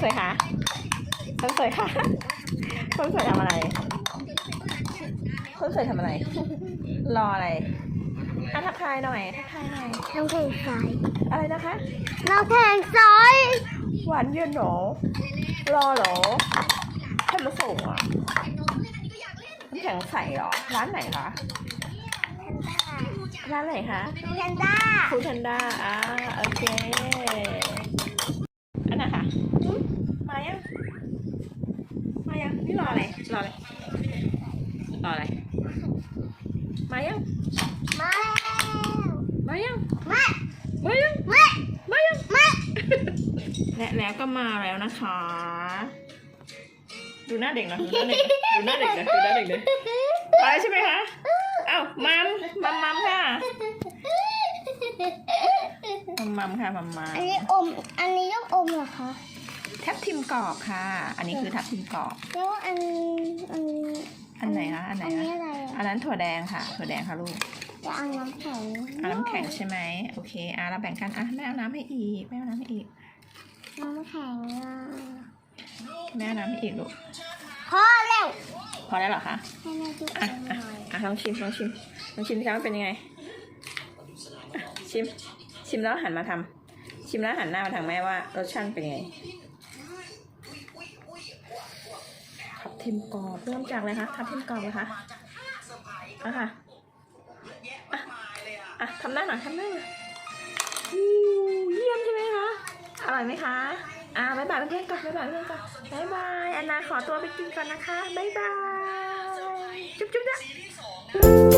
สวยคะคนสวยค่ะคนสวยทำอะไรคนสวยทำอะไร รออะไรอะทักทายหน่อยทักทายหน่อยน้องเพงสายอะไรนะคะน้องเพงสายหวานเย็นหนอรอหรอให้มาส่งอะน้ำแข็งใสหรอ ร้านไหนคะ ร้านไหนคะคุณแพนด้คุณแพนด้าอ่าโอเค นี่รออะไร รออะไร รออะไร มายัง มาแล้วมายัง มามายัง มามายัง มาและแล้วก็มาแล้วนะคะ ดูหน้าเด็กหนะดูหน้าเด็กดูหน้าเด็กนะดูหน้าเด็กเลยไปใช่ไหมคะอ้าวมัม มัมมัมค่ะมัมมัมค่ะมัมมัมอันนี้อม อันนี้ต้องอมเหรอคะ ทับทิมกรอบค่ะ อันนี้คือทับทิมกรอบ แล้วอันอันอันไหนคะ อันไหนอันคะนี้อะไรอัอะนนั้นถั่วแดงค่ะ ถั่วแดงค่ะลูกจะเอาน้ำแข็งเอาน้ำแข็งใช่ไหมโอเคอะเราแบ่งกันอะแม่เอาน้ำให้อีกแม่เอาน้ำให้อีกน้ำแข็งอะแม่เอาน้ำให้อีกลูกพอแล้วพอแล้วเหรอคะ ให้แม่ดูออะมหอะน่อยอะลองชิมลองชิมลองชิมสิคะว่าเป็นยังไงอะชิม ชิมแล้วหันมาทำชิมแล้วหันหน้ามาทางแม่ว่ารสชาติเป็นยังไง ทิมกรอบเริ่มจากอะไรคะทับทิมกรอบนะคะอะค่ะอะทำหน้าหน่อยทำหน้าหน่อยอู้เยี่ยมใช่ไหมคะอร่อยไหมคะอ่าบ๊ายบายเพื่อนก่อนบ๊ายบายเพื่อนก่อนบ๊ายบายอันนาขอตัวไปกินก่อนนะคะบ๊ายบายจุ๊บจุ๊บนะ